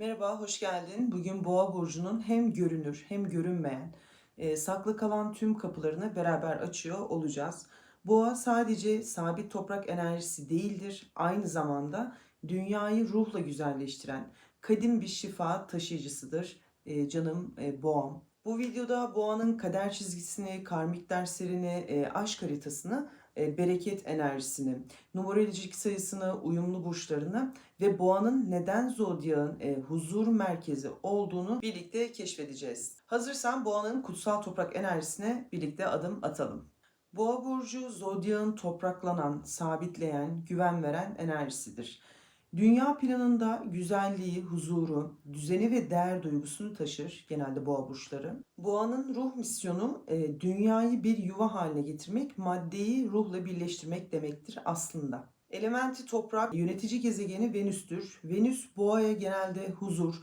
Merhaba, hoş geldin. Bugün Boğa burcunun hem görünür hem görünmeyen, e, saklı kalan tüm kapılarını beraber açıyor olacağız. Boğa sadece sabit toprak enerjisi değildir, aynı zamanda dünyayı ruhla güzelleştiren kadim bir şifa taşıyıcısıdır. E, canım e, Boğam. Bu videoda Boğa'nın kader çizgisini, karmik derslerini, e, aşk haritasını, e, bereket enerjisini, numerolojik sayısını, uyumlu burçlarını ve boğanın neden zodyağın e, huzur merkezi olduğunu birlikte keşfedeceğiz. Hazırsan boğanın kutsal toprak enerjisine birlikte adım atalım. Boğa burcu zodyağın topraklanan, sabitleyen, güven veren enerjisidir. Dünya planında güzelliği, huzuru, düzeni ve değer duygusunu taşır genelde boğa burçları. Boğanın ruh misyonu e, dünyayı bir yuva haline getirmek, maddeyi ruhla birleştirmek demektir aslında. Elementi toprak, yönetici gezegeni Venüs'tür. Venüs boğaya genelde huzur,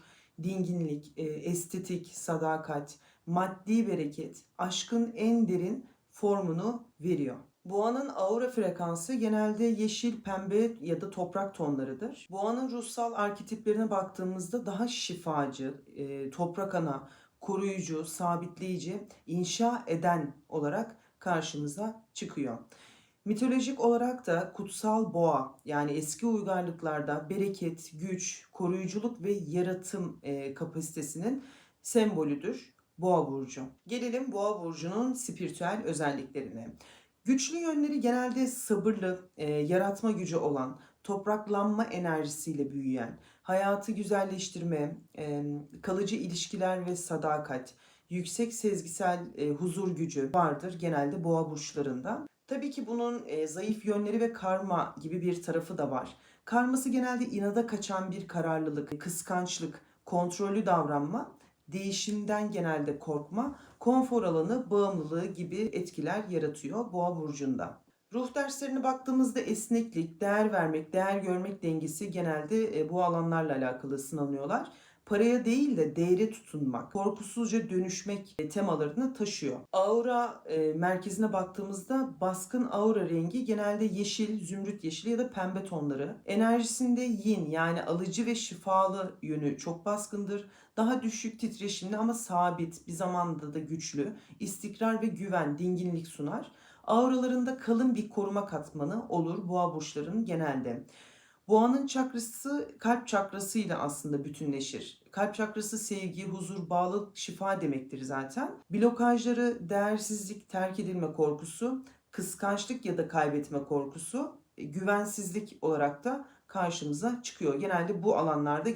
dinginlik, e, estetik, sadakat, maddi bereket, aşkın en derin formunu veriyor. Boğanın aura frekansı genelde yeşil, pembe ya da toprak tonlarıdır. Boğanın ruhsal arketiplerine baktığımızda daha şifacı, e, toprak ana, koruyucu, sabitleyici, inşa eden olarak karşımıza çıkıyor. Mitolojik olarak da kutsal boğa yani eski uygarlıklarda bereket, güç, koruyuculuk ve yaratım e, kapasitesinin sembolüdür boğa burcu. Gelelim boğa burcunun spiritüel özelliklerine. Güçlü yönleri genelde sabırlı, e, yaratma gücü olan, topraklanma enerjisiyle büyüyen, hayatı güzelleştirme, e, kalıcı ilişkiler ve sadakat, yüksek sezgisel e, huzur gücü vardır genelde boğa burçlarında. Tabii ki bunun e, zayıf yönleri ve karma gibi bir tarafı da var. Karması genelde inada kaçan bir kararlılık, kıskançlık, kontrollü davranma, değişimden genelde korkma, konfor alanı, bağımlılığı gibi etkiler yaratıyor boğa burcunda. Ruh derslerine baktığımızda esneklik, değer vermek, değer görmek dengesi genelde e, bu alanlarla alakalı sınanıyorlar. Paraya değil de değere tutunmak, korkusuzca dönüşmek e, temalarını taşıyor. Aura e, merkezine baktığımızda baskın aura rengi genelde yeşil, zümrüt yeşili ya da pembe tonları. Enerjisinde yin yani alıcı ve şifalı yönü çok baskındır. Daha düşük titreşimli ama sabit, bir zamanda da güçlü, istikrar ve güven, dinginlik sunar. Auralarında kalın bir koruma katmanı olur boğa burçlarının genelde. Boğanın çakrası kalp çakrasıyla aslında bütünleşir. Kalp çakrası sevgi, huzur, bağlılık, şifa demektir zaten. Blokajları değersizlik, terk edilme korkusu, kıskançlık ya da kaybetme korkusu, e, güvensizlik olarak da karşımıza çıkıyor. Genelde bu alanlarda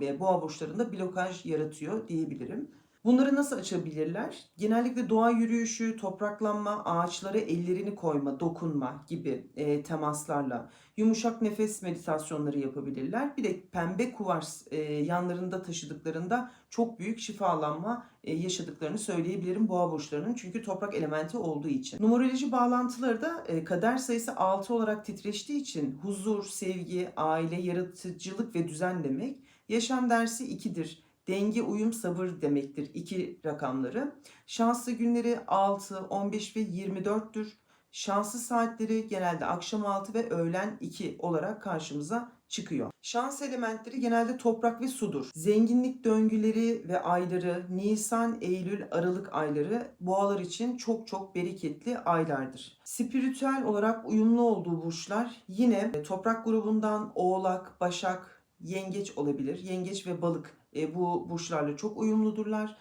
e, boğa burçlarında blokaj yaratıyor diyebilirim. Bunları nasıl açabilirler? Genellikle doğa yürüyüşü, topraklanma, ağaçlara ellerini koyma, dokunma gibi e, temaslarla yumuşak nefes meditasyonları yapabilirler. Bir de pembe kuvars e, yanlarında taşıdıklarında çok büyük şifalanma e, yaşadıklarını söyleyebilirim boğa burçlarının. Çünkü toprak elementi olduğu için. Numeroloji bağlantıları da e, kader sayısı 6 olarak titreştiği için huzur, sevgi, aile, yaratıcılık ve düzen demek. Yaşam dersi 2'dir Denge, uyum, sabır demektir iki rakamları. Şanslı günleri 6, 15 ve 24'tür. Şanslı saatleri genelde akşam 6 ve öğlen 2 olarak karşımıza çıkıyor. Şans elementleri genelde toprak ve sudur. Zenginlik döngüleri ve ayları Nisan, Eylül, Aralık ayları boğalar için çok çok bereketli aylardır. Spiritüel olarak uyumlu olduğu burçlar yine toprak grubundan Oğlak, Başak, Yengeç olabilir. Yengeç ve Balık e, bu burçlarla çok uyumludurlar.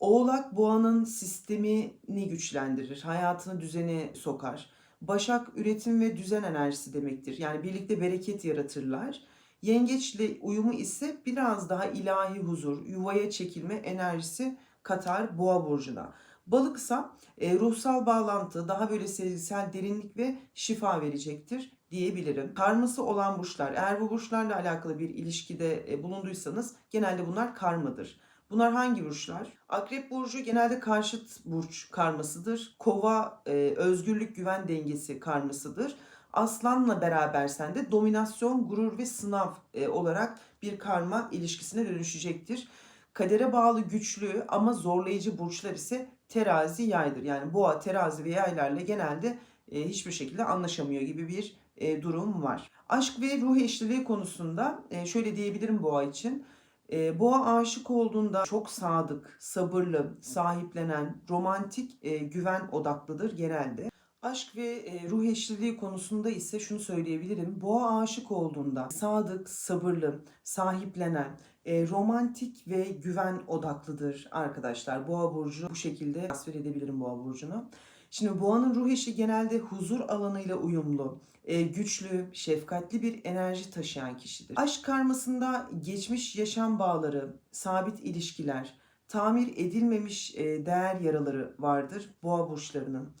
Oğlak boğanın sistemini güçlendirir, hayatını düzene sokar. Başak üretim ve düzen enerjisi demektir. Yani birlikte bereket yaratırlar. Yengeçle uyumu ise biraz daha ilahi huzur, yuvaya çekilme enerjisi katar boğa burcuna. Balıksa e, ruhsal bağlantı, daha böyle sezgisel derinlik ve şifa verecektir diyebilirim. Karması olan burçlar, eğer bu burçlarla alakalı bir ilişkide e, bulunduysanız genelde bunlar karmadır. Bunlar hangi burçlar? Akrep burcu genelde karşıt burç karmasıdır. Kova e, özgürlük güven dengesi karmasıdır. Aslanla berabersen de dominasyon, gurur ve sınav e, olarak bir karma ilişkisine dönüşecektir. Kadere bağlı güçlü ama zorlayıcı burçlar ise terazi yaydır. Yani boğa, terazi ve yaylarla genelde hiçbir şekilde anlaşamıyor gibi bir e, durum var. Aşk ve ruh eşliliği konusunda e, şöyle diyebilirim boğa için. E, boğa aşık olduğunda çok sadık, sabırlı, sahiplenen, romantik, e, güven odaklıdır genelde. Aşk ve e, ruh eşliliği konusunda ise şunu söyleyebilirim. Boğa aşık olduğunda sadık, sabırlı, sahiplenen, e, romantik ve güven odaklıdır arkadaşlar. Boğa burcu bu şekilde tasvir edebilirim Boğa burcunu. Şimdi boğanın ruh eşi genelde huzur alanıyla uyumlu, e, güçlü, şefkatli bir enerji taşıyan kişidir. Aşk karmasında geçmiş yaşam bağları, sabit ilişkiler, tamir edilmemiş e, değer yaraları vardır boğa burçlarının.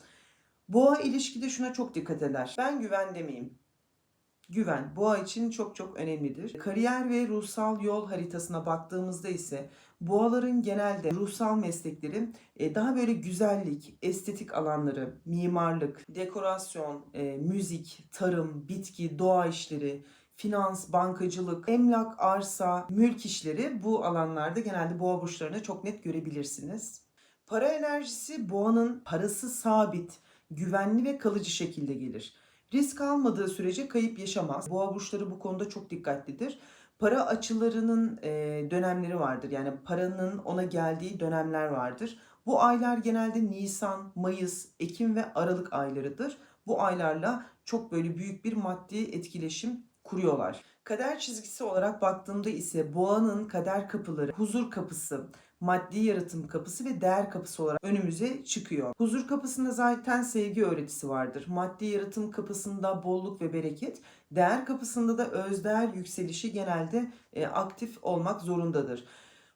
Boğa ilişkide şuna çok dikkat eder. Ben güven demeyeyim. Güven boğa için çok çok önemlidir. Kariyer ve ruhsal yol haritasına baktığımızda ise boğaların genelde ruhsal meslekleri e, daha böyle güzellik, estetik alanları, mimarlık, dekorasyon, e, müzik, tarım, bitki, doğa işleri, finans, bankacılık, emlak, arsa, mülk işleri bu alanlarda genelde boğa burçlarını çok net görebilirsiniz. Para enerjisi boğanın parası sabit, güvenli ve kalıcı şekilde gelir. Risk almadığı sürece kayıp yaşamaz. Boğa burçları bu konuda çok dikkatlidir. Para açılarının e, dönemleri vardır. Yani paranın ona geldiği dönemler vardır. Bu aylar genelde Nisan, Mayıs, Ekim ve Aralık aylarıdır. Bu aylarla çok böyle büyük bir maddi etkileşim kuruyorlar. Kader çizgisi olarak baktığımda ise boğanın kader kapıları, huzur kapısı, maddi yaratım kapısı ve değer kapısı olarak önümüze çıkıyor. Huzur kapısında zaten sevgi öğretisi vardır. Maddi yaratım kapısında bolluk ve bereket, değer kapısında da özdeğer yükselişi genelde e, aktif olmak zorundadır.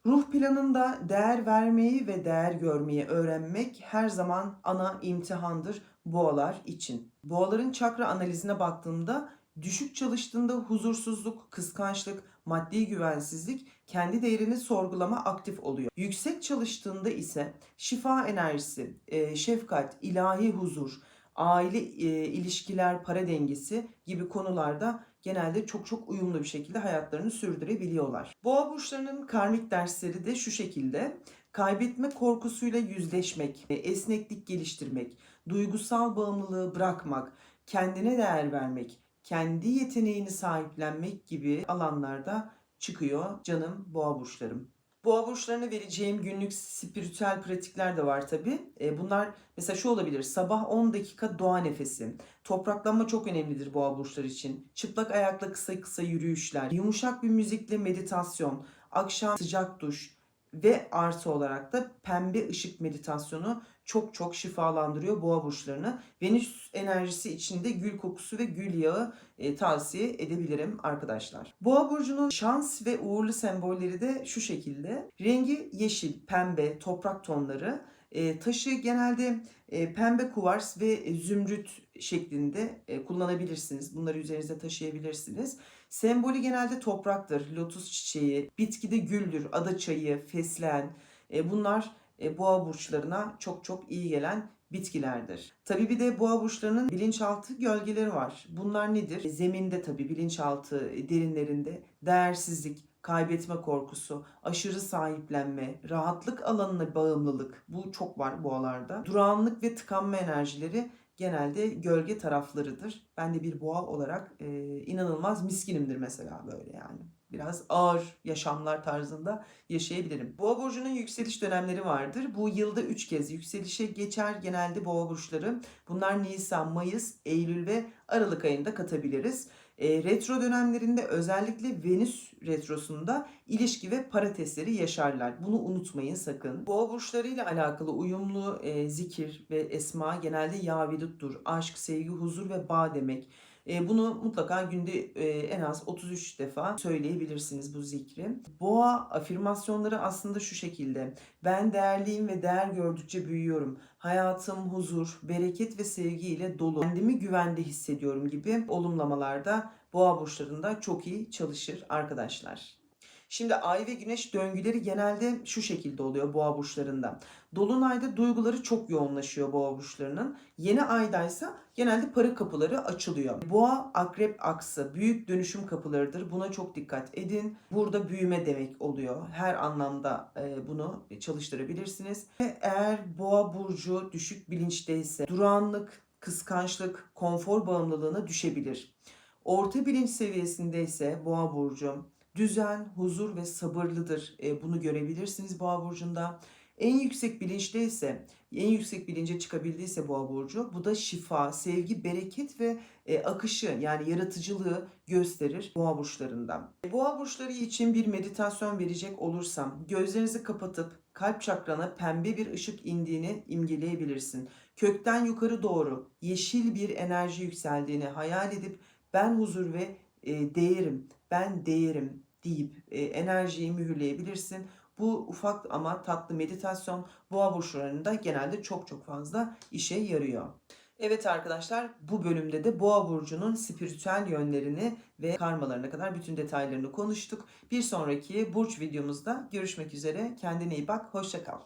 Ruh planında değer vermeyi ve değer görmeyi öğrenmek her zaman ana imtihandır boğalar için. Boğaların çakra analizine baktığımda düşük çalıştığında huzursuzluk, kıskançlık, maddi güvensizlik, kendi değerini sorgulama aktif oluyor. Yüksek çalıştığında ise şifa enerjisi, e, şefkat, ilahi huzur, aile e, ilişkiler, para dengesi gibi konularda genelde çok çok uyumlu bir şekilde hayatlarını sürdürebiliyorlar. Boğa burçlarının karmik dersleri de şu şekilde. Kaybetme korkusuyla yüzleşmek, e, esneklik geliştirmek, duygusal bağımlılığı bırakmak, kendine değer vermek, kendi yeteneğini sahiplenmek gibi alanlarda çıkıyor canım boğa burçlarım. Boğa burçlarına vereceğim günlük spiritüel pratikler de var tabi. Bunlar mesela şu olabilir. Sabah 10 dakika doğa nefesi. Topraklanma çok önemlidir boğa burçları için. Çıplak ayakla kısa kısa yürüyüşler. Yumuşak bir müzikle meditasyon. Akşam sıcak duş. Ve artı olarak da pembe ışık meditasyonu çok çok şifalandırıyor boğa burçlarını. Venüs enerjisi içinde gül kokusu ve gül yağı e, tavsiye edebilirim arkadaşlar. Boğa burcunun şans ve uğurlu sembolleri de şu şekilde. Rengi yeşil, pembe, toprak tonları. E, taşı genelde pembe kuvars ve zümrüt şeklinde e, kullanabilirsiniz. Bunları üzerinizde taşıyabilirsiniz. Sembolü genelde topraktır. Lotus çiçeği, bitkide güldür, ada çayı, fesleğen. E, bunlar e, boğa burçlarına çok çok iyi gelen bitkilerdir. Tabi bir de boğa burçlarının bilinçaltı gölgeleri var. Bunlar nedir? E, zeminde tabi bilinçaltı derinlerinde değersizlik, kaybetme korkusu, aşırı sahiplenme, rahatlık alanına bağımlılık bu çok var boğalarda. Durağanlık ve tıkanma enerjileri genelde gölge taraflarıdır. Ben de bir boğa olarak e, inanılmaz miskinimdir mesela böyle yani. Biraz ağır yaşamlar tarzında yaşayabilirim. Boğa burcunun yükseliş dönemleri vardır. Bu yılda 3 kez yükselişe geçer genelde boğa burçları. Bunlar Nisan, Mayıs, Eylül ve Aralık ayında katabiliriz. E, retro dönemlerinde özellikle Venüs retrosunda ilişki ve para testleri yaşarlar. Bunu unutmayın sakın. Boğa burçlarıyla alakalı uyumlu e, zikir ve esma genelde yaviduttur. Aşk, sevgi, huzur ve bağ demek. E, bunu mutlaka günde e, en az 33 defa söyleyebilirsiniz bu zikri. Boğa afirmasyonları aslında şu şekilde. Ben değerliyim ve değer gördükçe büyüyorum. Hayatım huzur, bereket ve sevgi ile dolu. Kendimi güvende hissediyorum gibi olumlamalarda boğa burçlarında çok iyi çalışır arkadaşlar. Şimdi ay ve güneş döngüleri genelde şu şekilde oluyor boğa burçlarında. Dolunayda duyguları çok yoğunlaşıyor boğa burçlarının. Yeni aydaysa genelde para kapıları açılıyor. Boğa akrep aksı büyük dönüşüm kapılarıdır. Buna çok dikkat edin. Burada büyüme demek oluyor. Her anlamda e, bunu çalıştırabilirsiniz. Eğer boğa burcu düşük bilinçteyse durağanlık, kıskançlık, konfor bağımlılığına düşebilir. Orta bilinç seviyesindeyse boğa burcu düzen, huzur ve sabırlıdır. E, bunu görebilirsiniz Boğa burcunda. En yüksek bilinçte ise, en yüksek bilince çıkabildiyse Boğa burcu, bu da şifa, sevgi, bereket ve e, akışı yani yaratıcılığı gösterir Boğa burçlarında. Boğa burçları için bir meditasyon verecek olursam, gözlerinizi kapatıp kalp çakrana pembe bir ışık indiğini imgeleyebilirsin. Kökten yukarı doğru yeşil bir enerji yükseldiğini hayal edip ben huzur ve e, değerim, ben değerim deyip e, enerjiyi mühürleyebilirsin. Bu ufak ama tatlı meditasyon boğa burçlarında genelde çok çok fazla işe yarıyor. Evet arkadaşlar bu bölümde de boğa burcunun spiritüel yönlerini ve karmalarına kadar bütün detaylarını konuştuk. Bir sonraki burç videomuzda görüşmek üzere. Kendine iyi bak, hoşça kal.